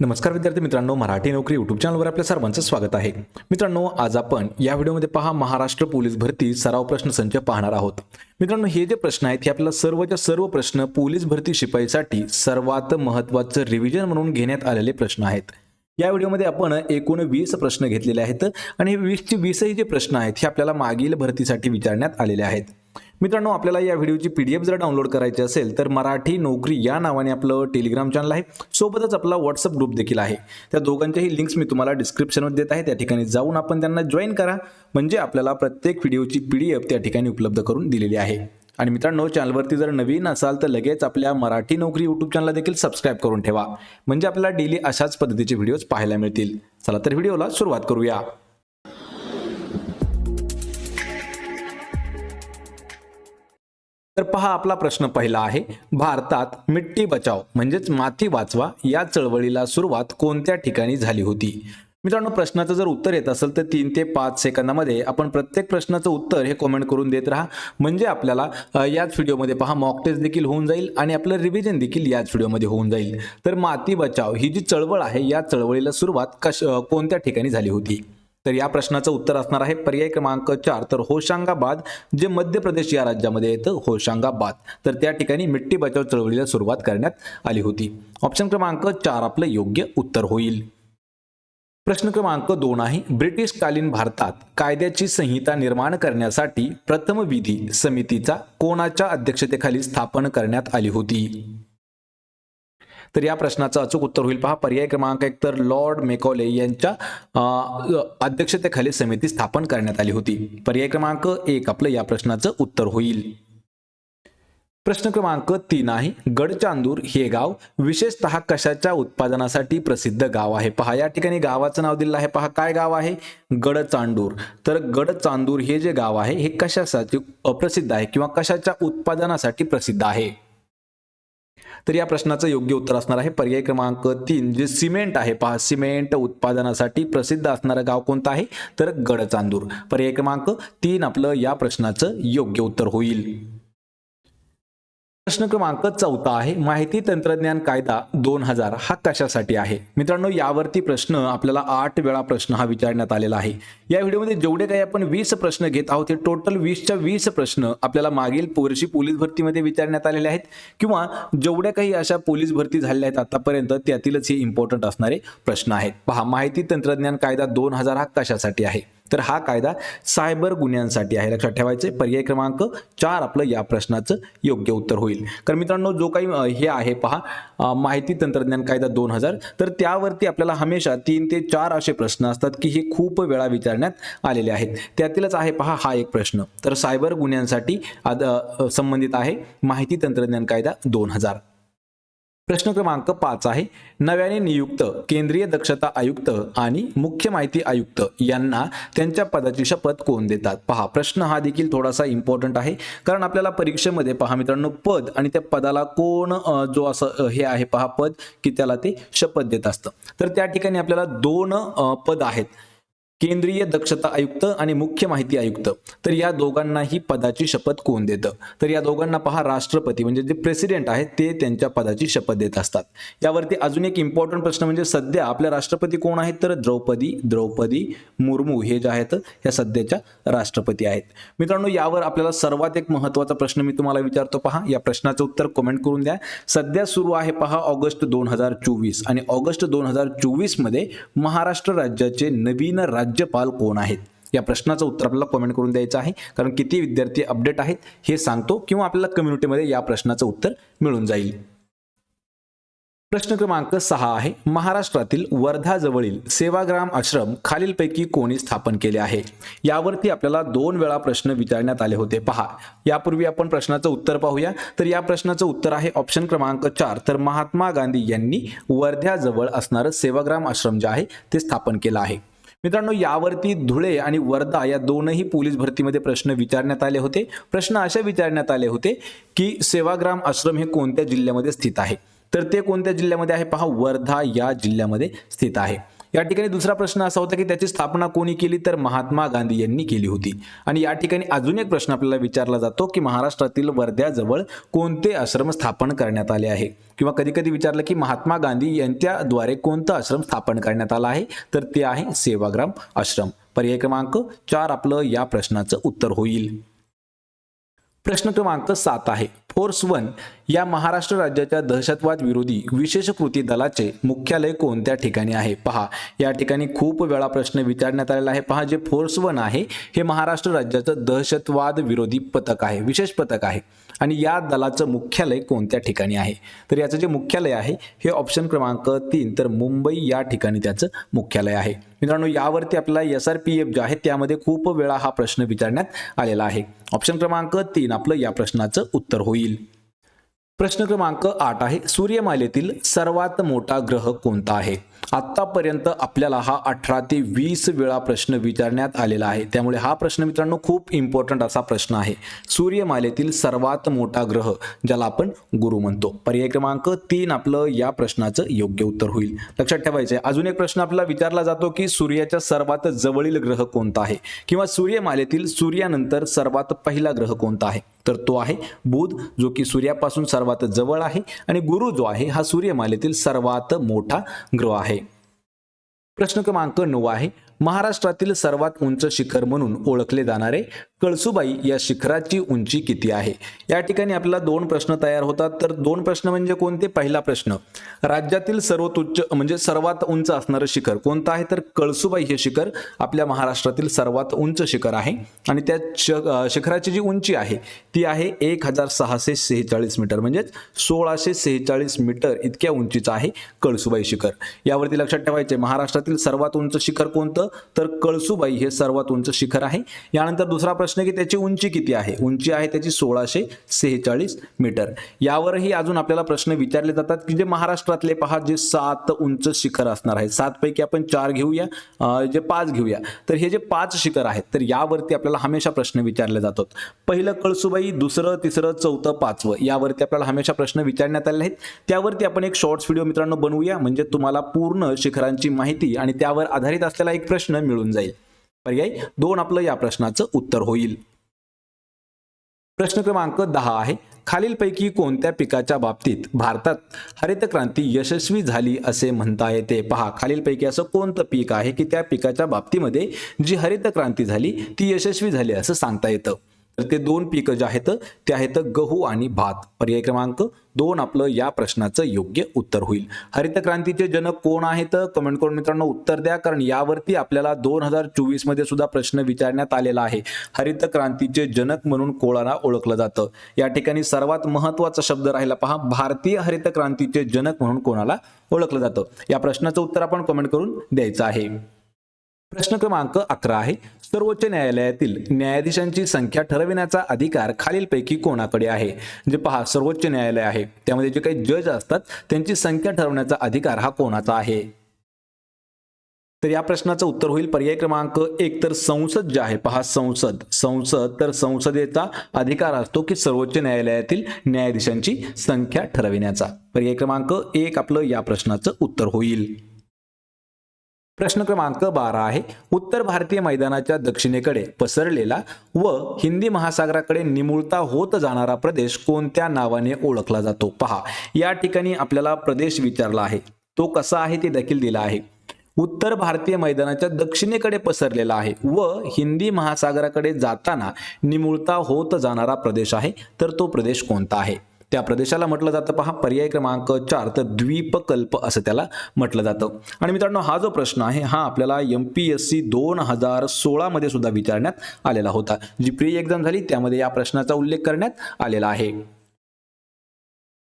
नमस्कार विद्यार्थी मित्रांनो मराठी नोकरी यूट्यूब चॅनलवर आपल्या सर्वांचं स्वागत आहे. मित्रांनो आज आपण या व्हिडिओमध्ये पहा महाराष्ट्र पोलीस भरती सराव प्रश्न संच पाहणार आहोत. मित्रांनो हे जे प्रश्न आहेत हे आपल्याला सर्वच्या सर्व प्रश्न पोलीस भरती शिपाईसाठी सर्वात महत्त्वाचं रिव्हिजन म्हणून घेण्यात आलेले प्रश्न आहेत. या व्हिडिओमध्ये आपण एकूण वीस प्रश्न घेतलेले आहेत आणि हे वीसचे वीसही जे प्रश्न आहेत हे आपल्याला मागील भरतीसाठी विचारण्यात आलेले आहेत. मित्रांनो आपल्याला या व्हिडिओची पी डी एफ जर डाउनलोड करायची असेल तर मराठी नोकरी या नावाने आपलं टेलिग्राम चॅनल आहे. सोबतच आपला व्हॉट्सअप ग्रुप देखील आहे. त्या दोघांच्याही लिंक्स मी तुम्हाला डिस्क्रिप्शनमध्ये देत आहे. त्या ठिकाणी जाऊन आपण त्यांना जॉईन करा. म्हणजे आपल्याला प्रत्येक व्हिडिओची पी डी एफ त्या ठिकाणी उपलब्ध करून दिलेली आहे. आणि मित्रांनो चॅनलवरती जर नवीन असाल तर लगेच आपल्या मराठी नोकरी यूट्यूब चॅनलला देखील सबस्क्राईब करून ठेवा. म्हणजे आपल्याला डेली अशाच पद्धतीचे व्हिडिओज पाहायला मिळतील. चला तर व्हिडिओला सुरुवात करूया. तर पहा आपला प्रश्न पहिला आहे भारतात मिट्टी बचाव म्हणजेच माती वाचवा या चळवळीला सुरुवात कोणत्या ठिकाणी झाली होती? मित्रांनो प्रश्नाचं जर उत्तर येत असेल तर तीन ते पाच सेकंदामध्ये आपण प्रत्येक प्रश्नाचं उत्तर हे कॉमेंट करून देत राहा. म्हणजे आपल्याला याच व्हिडिओमध्ये पहा मॉक टेस्ट देखील होऊन जाईल आणि आपलं रिव्हिजन देखील याच व्हिडिओमध्ये होऊन जाईल. तर माती बचाव ही जी चळवळ आहे या चळवळीला सुरुवात कश कोणत्या ठिकाणी झाली होती? तर या प्रश्नाचं उत्तर असणार आहे पर्याय क्रमांक चार. तर होशांगाबाद जे मध्य प्रदेश या राज्यामध्ये येतं होशांगाबाद. तर त्या ठिकाणी मिट्टी बचाव चळवळीला सुरुवात करण्यात आली होती. ऑप्शन क्रमांक चार आपलं योग्य उत्तर होईल. प्रश्न क्रमांक दोन आहे ब्रिटिशकालीन भारतात कायद्याची संहिता निर्माण करण्यासाठी प्रथम विधी समितीचा कोणाच्या अध्यक्षतेखाली स्थापन करण्यात आली होती? तर या प्रश्नाचं अचूक उत्तर होईल. पहा पर्याय क्रमांक एक तर लॉर्ड मेकॉले यांच्या अध्यक्षतेखाली समिती स्थापन करण्यात आली होती. पर्याय क्रमांक एक आपलं या प्रश्नाचं उत्तर होईल. प्रश्न क्रमांक तीन आहे गडचांदूर हे गाव विशेषतः कशाच्या उत्पादनासाठी प्रसिद्ध गाव आहे? पहा या ठिकाणी गावाचं नाव दिलं आहे. पहा काय गाव आहे? गडचांदूर. तर गडचांदूर हे जे गाव आहे हे कशासाठी प्रसिद्ध आहे किंवा कशाच्या उत्पादनासाठी प्रसिद्ध आहे? तर या प्रश्नाचं योग्य उत्तर असणार आहे. पर्याय क्रमांक तीन जे सिमेंट आहे पहा सिमेंट उत्पादनासाठी प्रसिद्ध असणारं गाव कोणतं आहे? तर गडचांदूर. पर्याय क्रमांक तीन आपलं या प्रश्नाचं योग्य उत्तर होईल. प्रश्न क्रमांक चौथा आहे. माहिती तंत्रज्ञान कायदा दोन हजार हा कशासाठी आहे? मित्रांनो यावरती प्रश्न आपल्याला आठ वेळा प्रश्न हा विचारण्यात आलेला आहे. या व्हिडिओमध्ये जेवढे काही आपण वीस प्रश्न घेत आहोत ते टोटल वीसच्या वीस प्रश्न आपल्याला मागील पोरशी पोलीस भरतीमध्ये विचारण्यात आलेले आहेत. किंवा जेवढ्या काही अशा पोलीस भरती झालेल्या आहेत आतापर्यंत त्यातीलच हे इम्पॉर्टंट असणारे प्रश्न आहेत. पहा माहिती तंत्रज्ञान कायदा दोन हजार हा कशासाठी आहे? तर हा कायदा सायबर गुन्ह्यांसाठी आहे. लक्षात ठेवायचे पर्याय क्रमांक चार आपलं या प्रश्नाचं योग्य उत्तर होईल. तर मित्रांनो जो काही हे आहे पहा माहिती तंत्रज्ञान कायदा दोन हजार. तर त्यावरती आपल्याला हमेशा तीन ते चार असे प्रश्न असतात की हे खूप वेळा विचारण्यात आलेले आहेत. त्यातीलच आहे पहा हा एक प्रश्न. तर सायबर गुन्ह्यांसाठी आद- संबंधित आहे माहिती तंत्रज्ञान कायदा दोन हजार. प्रश्न क्रमांक पाच आहे. नव्याने नियुक्त केंद्रीय दक्षता आयुक्त आणि मुख्य माहिती आयुक्त यांना त्यांच्या पदाची शपथ कोण देतात? पहा प्रश्न हा देखील थोडासा इम्पॉर्टंट आहे. कारण आपल्याला परीक्षेमध्ये पहा मित्रांनो पद आणि त्या पदाला कोण जो असं हे आहे पहा पद की त्याला ते शपथ देत असतं. तर त्या ठिकाणी आपल्याला दोन पद आहेत. केंद्रीय दक्षता आयुक्त आणि मुख्य माहिती आयुक्त. तर या दोघांनाही पदाची शपथ कोण देतं? तर या दोघांना पहा राष्ट्रपती म्हणजे जे प्रेसिडेंट आहेत ते त्यांच्या पदाची शपथ देत असतात. यावरती अजून एक इम्पॉर्टंट प्रश्न म्हणजे सध्या आपल्या राष्ट्रपती कोण आहेत? तर द्रौपदी द्रौपदी मुर्मू हे जे आहेत या सध्याच्या राष्ट्रपती आहेत. मित्रांनो यावर आपल्याला सर्वात एक महत्त्वाचा प्रश्न मी तुम्हाला विचारतो पहा. या प्रश्नाचं उत्तर कमेंट करून द्या. सध्या सुरू आहे पहा ऑगस्ट दोन हजार चोवीस. आणि ऑगस्ट दोन हजार चोवीसमध्ये महाराष्ट्र राज्याचे नवीन राज्य राज्यपाल कोण आहेत? या प्रश्नाचं उत्तर आपल्याला कमेंट करून द्यायचं आहे. कारण किती विद्यार्थी अपडेट आहेत हे सांगतो किंवा आपल्याला कम्युनिटीमध्ये या प्रश्नाचं उत्तर मिळून जाईल. प्रश्न क्रमांक सहा आहे. महाराष्ट्रातील वर्धा जवळील सेवाग्राम आश्रम खालीलपैकी कोणी स्थापन केले आहे? यावरती आपल्याला दोन वेळा प्रश्न विचारण्यात आले होते. पहा यापूर्वी आपण प्रश्नाचं उत्तर पाहूया. तर या प्रश्नाचं उत्तर आहे ऑप्शन क्रमांक चार. तर महात्मा गांधी यांनी वर्ध्याजवळ असणारं सेवाग्राम आश्रम जे आहे ते स्थापन केलं आहे. मित्रांनो यावरती धुळे आणि वर्धा या दोनही पोलीस भरतीमध्ये प्रश्न विचारण्यात आले होते. प्रश्न असे विचारण्यात आले होते की सेवाग्राम आश्रम हे कोणत्या जिल्ह्यामध्ये स्थित आहे? तर ते कोणत्या जिल्ह्यामध्ये आहे? पहा वर्धा या जिल्ह्यामध्ये स्थित आहे. या ठिकाणी दुसरा प्रश्न असा होता की त्याची स्थापना कोणी केली तर महात्मा गांधी यांनी केली होती. आणि या ठिकाणी अजून एक प्रश्न आपल्याला विचारला जातो की महाराष्ट्रातील वर्ध्याजवळ कोणते आश्रम स्थापन करण्यात आले आहे? किंवा कधी कधी विचारलं की महात्मा गांधी यांच्याद्वारे कोणतं आश्रम स्थापन करण्यात आला आहे? तर ते आहे सेवाग्राम आश्रम. पर्याय क्रमांक चार आपलं या प्रश्नाचं उत्तर होईल. प्रश्न क्रमांक सात आहे. फोर्स वन या महाराष्ट्र राज्याच्या दहशतवाद विरोधी विशेष कृती दलाचे मुख्यालय कोणत्या ठिकाणी आहे? पहा या ठिकाणी खूप वेळा प्रश्न विचारण्यात आलेला आहे. पहा जे फोर्स वन आहे हे महाराष्ट्र राज्याचं दहशतवाद विरोधी पथक आहे विशेष पथक आहे. आणि या दलाचं मुख्यालय कोणत्या ठिकाणी आहे? तर याचं जे मुख्यालय आहे हे ऑप्शन क्रमांक तीन तर मुंबई या ठिकाणी त्याचं मुख्यालय आहे. मित्रांनो यावरती आपल्याला एस आर पी एफ जे आहे त्यामध्ये खूप वेळा हा प्रश्न विचारण्यात आलेला आहे. ऑप्शन क्रमांक तीन आपलं या प्रश्नाचं उत्तर होईल. प्रश्न क्रमांक आठ आहे. सूर्यमालेतील सर्वात मोठा ग्रह कोणता आहे? आत्तापर्यंत आपल्याला हा अठरा ते वीस वेळा प्रश्न विचारण्यात आलेला आहे. त्यामुळे हा प्रश्न मित्रांनो खूप इम्पॉर्टंट असा प्रश्न आहे. सूर्यमालेतील सर्वात मोठा ग्रह ज्याला आपण गुरु म्हणतो. पर्याय क्रमांक तीन आपलं या प्रश्नाचं योग्य उत्तर होईल. लक्षात ठेवायचं आहे अजून एक प्रश्न आपल्याला विचारला जातो की सूर्याच्या सर्वात जवळील ग्रह कोणता आहे? किंवा सूर्यमालेतील सूर्यानंतर सर्वात पहिला ग्रह कोणता आहे? तर तो आहे बुध जो की सूर्यापासून सर्वात जवळ आहे आणि गुरु जो आहे हा सूर्यमालेतील सर्वात मोठा ग्रह आहे. प्रश्न क्रमांक नऊ आहे महाराष्ट्रातील सर्वात उंच शिखर म्हणून ओळखले जाणारे कळसुबाई या शिखराची उंची किती आहे? या ठिकाणी आपल्याला दोन प्रश्न तयार होतात. तर दोन प्रश्न म्हणजे कोणते? पहिला प्रश्न राज्यातील सर्वात उच्च म्हणजे सर्वात उंच असणारं शिखर कोणतं आहे? तर कळसुबाई हे शिखर आपल्या महाराष्ट्रातील सर्वात उंच शिखर आहे आणि त्या शिखराची जी उंची आहे ती आहे एक हजार सहाशे सेहेचाळीस मीटर म्हणजेच सोळाशे सेहेचाळीस मीटर इतक्या उंचीचं आहे कळसुबाई शिखर. यावरती लक्षात ठेवायचे महाराष्ट्रातील सर्वात उंच शिखर कोणतं? तर कळसुबाई हे सर्वात उंच शिखर आहे. यानंतर दुसरा प्रश्न की त्याची उंची किती आहे? उंची आहे त्याची सोळाशे सेहेचाळीस मीटर. यावरही अजून आपल्याला प्रश्न विचारले जातात की जे महाराष्ट्रातले पहा जे सात उंच शिखर असणार आहे. सात पैकी आपण चार घेऊया जे पाच घेऊया. तर हे जे पाच शिखर आहेत तर यावरती आपल्याला हमेशा प्रश्न विचारले जातात. पहिलं कळसुबाई दुसरं तिसरं चौथं पाचवं यावरती आपल्याला हमेशा प्रश्न विचारण्यात आले आहेत. त्यावरती आपण एक शॉर्ट्स व्हिडिओ मित्रांनो बनवूया. म्हणजे तुम्हाला पूर्ण शिखरांची माहिती आणि त्यावर आधारित असलेला एक प्रश्न मिळून जाईल. पर्याय दोन आपलं या प्रश्नाचं उत्तर होईल. प्रश्न क्रमांक दहा आहे. खालीलपैकी कोणत्या पिकाच्या बाबतीत भारतात हरित क्रांती यशस्वी झाली असे म्हणता येते पहा. खालीलपैकी असं कोणतं पीक आहे की त्या पिकाच्या बाबतीमध्ये जी हरित क्रांती झाली ती यशस्वी झाली असं सांगता येतं. ते दोन पिकं जे आहेत ते आहेत गहू आणि भात. पर्याय क्रमांक दोन आपलं या प्रश्नाचं योग्य उत्तर होईल. हरित क्रांतीचे जनक कोण आहेत? कमेंट करून मित्रांनो उत्तर द्या कारण यावरती आपल्याला दोन हजार चोवीसमध्ये सुद्धा प्रश्न विचारण्यात आलेला आहे. हरित क्रांतीचे जनक म्हणून कोळाला ओळखलं जातं. या ठिकाणी सर्वात महत्त्वाचा शब्द राहिला पहा भारतीय हरित क्रांतीचे जनक म्हणून कोणाला ओळखलं जातं? या प्रश्नाचं उत्तर आपण कमेंट करून द्यायचं आहे. प्रश्न क्रमांक अकरा आहे. सर्वोच्च न्यायालयातील न्यायाधीशांची संख्या ठरविण्याचा अधिकार खालीलपैकी कोणाकडे आहे? जे पहा सर्वोच्च न्यायालय आहे. त्यामध्ये जे काही जज असतात त्यांची संख्या ठरवण्याचा अधिकार हा कोणाचा आहे? तर या प्रश्नाचं उत्तर होईल पर्याय क्रमांक एक. तर संसद जे आहे पहा संसद. संसद तर संसदेचा अधिकार असतो की सर्वोच्च न्यायालयातील न्यायाधीशांची संख्या ठरविण्याचा. पर्याय क्रमांक एक आपलं या प्रश्नाचं उत्तर होईल. प्रश्न क्रमांक बारा आहे. उत्तर भारतीय मैदानाच्या दक्षिणेकडे पसरलेला व हिंदी महासागराकडे निमुळता होत जाणारा प्रदेश कोणत्या नावाने ओळखला जातो? पहा. या ठिकाणी आपल्याला प्रदेश विचारला आहे. तो कसा आहे ते देखील दिला आहे. उत्तर भारतीय मैदानाच्या दक्षिणेकडे पसरलेला आहे व हिंदी महासागराकडे जाताना निमुळता होत जाणारा प्रदेश आहे. तर तो प्रदेश कोणता आहे? त्या प्रदेशाला म्हटलं जातं पहा पर्याय क्रमांक चार तर द्वीपकल्प असं त्याला म्हटलं जातं. आणि मित्रांनो हा जो प्रश्न आहे हा आपल्याला एम पी एस सी दोन हजार सोळामध्ये सुद्धा विचारण्यात आलेला होता. जी प्री एक्झाम झाली त्यामध्ये या प्रश्नाचा उल्लेख करण्यात आलेला आहे.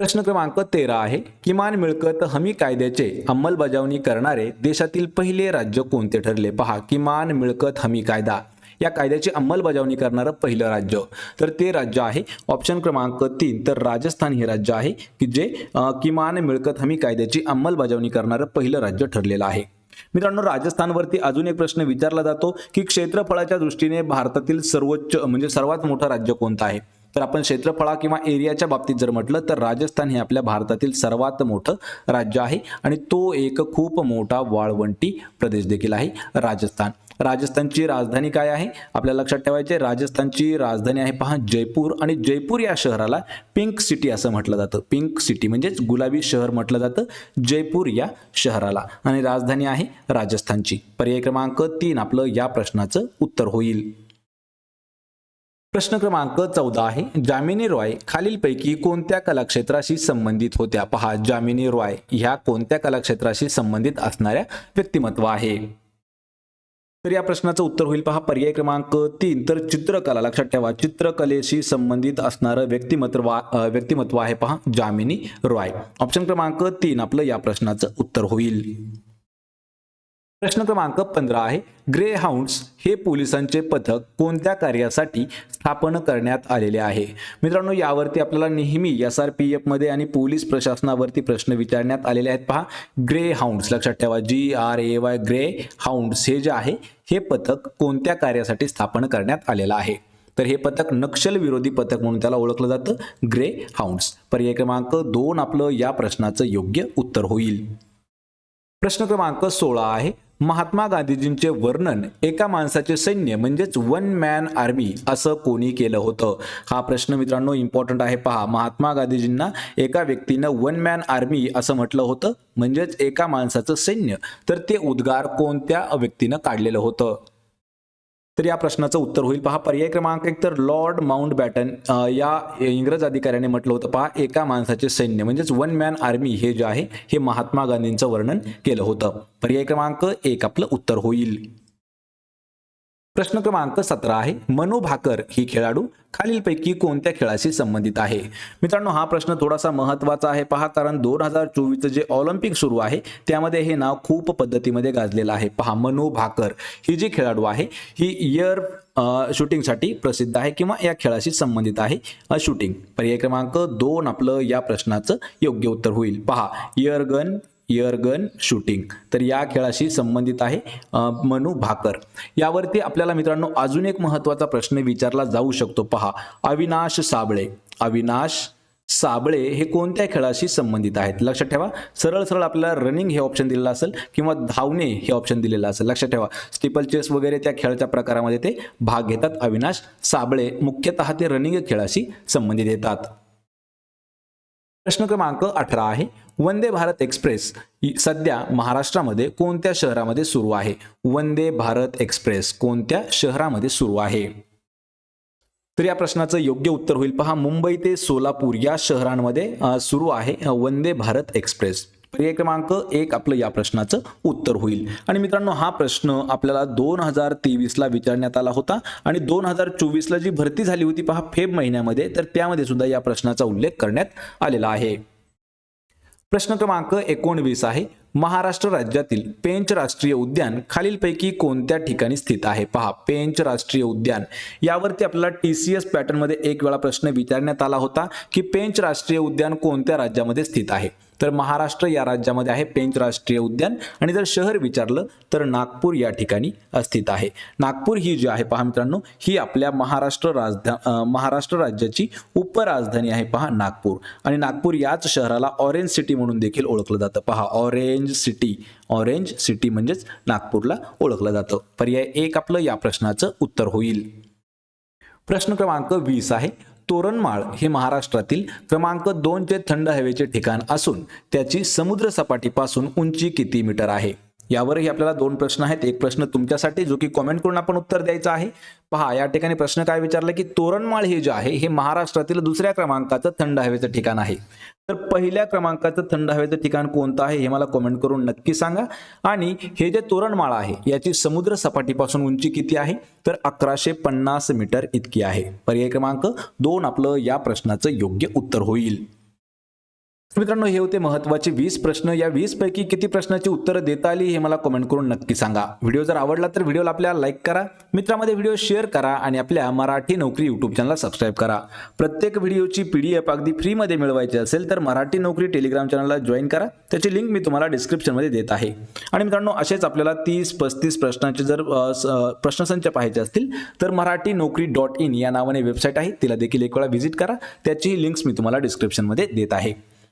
प्रश्न क्रमांक तेरा आहे किमान मिळकत हमी कायद्याचे अंमलबजावणी करणारे देशातील पहिले राज्य कोणते ठरले? पहा किमान मिळकत हमी कायदा. या कायद्याची अंमलबजावणी करणारं पहिलं राज्य. तर ते राज्य आहे ऑप्शन क्रमांक तीन. तर राजस्थान हे राज्य आहे की जे किमान मिळकत हमी कायद्याची अंमलबजावणी करणारं पहिलं राज्य ठरलेलं आहे. मित्रांनो राजस्थानवरती अजून एक प्रश्न विचारला जातो की क्षेत्रफळाच्या दृष्टीने भारतातील सर्वोच्च म्हणजे सर्वात मोठं राज्य कोणतं आहे? तर आपण क्षेत्रफळा किंवा एरियाच्या बाबतीत जर म्हटलं तर राजस्थान हे आपल्या भारतातील सर्वात मोठं राज्य आहे आणि तो एक खूप मोठा वाळवंटी प्रदेश देखील आहे राजस्थान. राजस्थानची राजधानी काय आहे? आपल्या लक्षात ठेवायचे राजस्थानची राजधानी आहे पहा जयपूर. आणि जयपूर या शहराला पिंक सिटी असं म्हटलं जातं. पिंक सिटी म्हणजेच गुलाबी शहर म्हटलं जातं जयपूर या शहराला. आणि राजधानी आहे राजस्थानची. पर्याय क्रमांक तीन आपलं या प्रश्नाचं उत्तर होईल. प्रश्न क्रमांक चौदा आहे. जामिनी रॉय खालीलपैकी कोणत्या कलाक्षेत्राशी संबंधित होत्या? पहा जामिनी रॉय ह्या कोणत्या कलाक्षेत्राशी संबंधित असणाऱ्या व्यक्तिमत्व आहे. तर या प्रश्नाचं उत्तर होईल. पहा पर्याय क्रमांक तीन. तर चित्रकला लक्षात ठेवा. चित्रकलेशी संबंधित असणारं व्यक्तिमत्व व्यक्तिमत्व आहे पहा जामिनी रॉय. ऑप्शन क्रमांक तीन आपलं या प्रश्नाचं उत्तर होईल. प्रश्न क्रमांक पंधरा आहे. ग्रे हाऊंड्स हे पोलिसांचे पथक कोणत्या कार्यासाठी स्थापन करण्यात आलेले आहे? मित्रांनो यावरती आपल्याला नेहमी एस आर पी एफमध्ये आणि पोलीस प्रशासनावरती प्रश्न विचारण्यात आलेले आहेत. पहा ग्रे हाऊंड्स लक्षात ठेवा. G R A Y Greyhounds हे जे आहे हे पथक कोणत्या कार्यासाठी स्थापन करण्यात आलेलं आहे? तर हे पथक नक्षल विरोधी पथक म्हणून त्याला ओळखलं जातं. ग्रे हाऊंड्स पर्याय क्रमांक दोन आपलं या प्रश्नाचं योग्य उत्तर होईल. प्रश्न क्रमांक सोळा आहे. महात्मा गांधीजींचे वर्णन एका माणसाचे सैन्य म्हणजेच वन मॅन आर्मी असं कोणी केलं होतं? हा प्रश्न मित्रांनो इम्पॉर्टंट आहे. पहा महात्मा गांधीजींना एका व्यक्तीनं वन मॅन आर्मी असं म्हटलं होतं म्हणजेच एका माणसाचं सैन्य. तर ते उद्गार कोणत्या व्यक्तीनं काढलेलं होतं? तर या प्रश्नाचं उत्तर होईल. पहा पर्याय क्रमांक एक तर लॉर्ड माउंट बॅटन या इंग्रज अधिकाऱ्याने म्हटलं होतं पहा एका माणसाचे सैन्य म्हणजेच वन मॅन आर्मी हे जे आहे हे महात्मा गांधींचं वर्णन केलं होतं. पर्याय क्रमांक एक आपलं उत्तर होईल. प्रश्न क्रमांक सतरा आहे. मनु भाकर ही खेळाडू खालीलपैकी कोणत्या खेळाशी संबंधित आहे? मित्रांनो हा प्रश्न थोडासा महत्त्वाचा आहे. पहा कारण दोन हजार चोवीसचं जे ऑलिम्पिक सुरू आहे त्यामध्ये हे नाव खूप पद्धतीमध्ये गाजलेलं आहे. पहा मनु भाकर ही जी खेळाडू आहे ही इयर शूटिंगसाठी प्रसिद्ध आहे किंवा या खेळाशी संबंधित आहे शूटिंग. पर्याय क्रमांक दोन आपलं या प्रश्नाचं योग्य उत्तर होईल. पहा इयर गन इयरगन शूटिंग तर या खेळाशी संबंधित आहे मनू मनु भाकर. यावरती आपल्याला मित्रांनो अजून एक महत्त्वाचा प्रश्न विचारला जाऊ शकतो. पहा अविनाश साबळे. अविनाश साबळे हे कोणत्या खेळाशी संबंधित आहेत? लक्षात ठेवा सरळ सरळ आपल्याला रनिंग हे ऑप्शन दिलेलं असेल किंवा धावणे हे ऑप्शन दिलेलं असेल. लक्षात ठेवा स्टिपल चेस वगैरे त्या खेळाच्या प्रकारामध्ये ते भाग घेतात. अविनाश साबळे मुख्यतः ते रनिंग खेळाशी संबंधित येतात. प्रश्न क्रमांक अठरा आहे. वंदे भारत एक्सप्रेस सध्या महाराष्ट्रामध्ये कोणत्या शहरामध्ये सुरू आहे? वंदे भारत एक्सप्रेस कोणत्या शहरामध्ये सुरू आहे? तर या प्रश्नाचं योग्य उत्तर होईल. पहा मुंबई ते सोलापूर या शहरांमध्ये सुरू आहे वंदे भारत एक्सप्रेस. पर्याय क्रमांक एक आपलं या प्रश्नाचं उत्तर होईल. आणि मित्रांनो हा प्रश्न आपल्याला दोन हजार तेवीसला विचारण्यात आला होता. आणि दोन हजार चोवीसला जी भरती झाली होती पहा फेब महिन्यामध्ये तर त्यामध्ये सुद्धा या प्रश्नाचा उल्लेख करण्यात आलेला आहे. प्रश्न क्रमांक एकोणवीस आहे. महाराष्ट्र राज्यातील पेंच राष्ट्रीय उद्यान खालीलपैकी कोणत्या ठिकाणी स्थित आहे? पहा पेंच राष्ट्रीय उद्यान. यावरती आपल्याला टी सी एस पॅटर्नमध्ये एक वेळा प्रश्न विचारण्यात आला होता की पेंच राष्ट्रीय उद्यान कोणत्या राज्यामध्ये स्थित आहे? तर महाराष्ट्र या राज्यामध्ये आहे पेंच राष्ट्रीय उद्यान. आणि जर शहर विचारलं तर नागपूर या ठिकाणी स्थित आहे. नागपूर ही जी आहे पहा मित्रांनो ही आपल्या महाराष्ट्र राजधा महाराष्ट्र राज्याची उपराजधानी आहे पहा नागपूर. आणि नागपूर याच शहराला ऑरेंज सिटी म्हणून देखील ओळखलं जातं. पहा ऑरेंज सिटी ऑरेंज सिटी म्हणजेच नागपूरला ओळखलं जातं. पर्याय एक आपलं या प्रश्नाचं उत्तर होईल. प्रश्न क्रमांक वीस आहे. तोरणमाळ हे महाराष्ट्रातील क्रमांक दोनचे थंड हवेचे ठिकाण असून त्याची समुद्र सपाटीपासून उंची किती मीटर आहे? यावरही आपल्याला दोन प्रश्न आहेत. एक प्रश्न तुमच्यासाठी जो की कॉमेंट करून आपण उत्तर द्यायचं आहे. पहा या ठिकाणी प्रश्न काय विचारला की तोरणमाळ हे जे आहे हे महाराष्ट्रातील दुसऱ्या क्रमांकाचं थंड हवेचं ठिकाण आहे. तर पहिल्या क्रमांकाचं थंड हवेचं ठिकाण कोणतं आहे हे मला कॉमेंट करून नक्की सांगा. आणि हे जे तोरणमाळ आहे याची समुद्र सपाटीपासून उंची किती आहे? तर अकराशे पन्नास मीटर इतकी आहे. पर्याय क्रमांक दोन आपलं या प्रश्नाचं योग्य उत्तर होईल. मित्रांनो हे होते महत्त्वाचे वीस प्रश्न. या वीस पैकी किती प्रश्नाची उत्तरं देता आली हे मला कमेंट करून नक्की सांगा. व्हिडिओ जर आवडला तर व्हिडिओला आपल्याला लाईक करा. मित्रामध्ये व्हिडिओ शेअर करा आणि आपल्या मराठी नोकरी यूट्यूब चॅनलला सबस्क्राईब करा. प्रत्येक व्हिडिओची पी डी एफ अगदी फ्रीमध्ये मिळवायची असेल तर मराठी नोकरी टेलिग्राम चॅनलला जॉईन करा. त्याची लिंक मी तुम्हाला डिस्क्रिप्शनमध्ये देत आहे. आणि मित्रांनो असेच आपल्याला तीस पस्तीस प्रश्नांचे जर प्रश्नसंच पाहायचे असतील तर मराठी नोकरी डॉट इन या नावाने वेबसाईट आहे. तिला देखील एक वेळा व्हिजिट करा. त्याचीही लिंक्स मी तुम्हाला डिस्क्रिप्शनमध्ये देत आहे.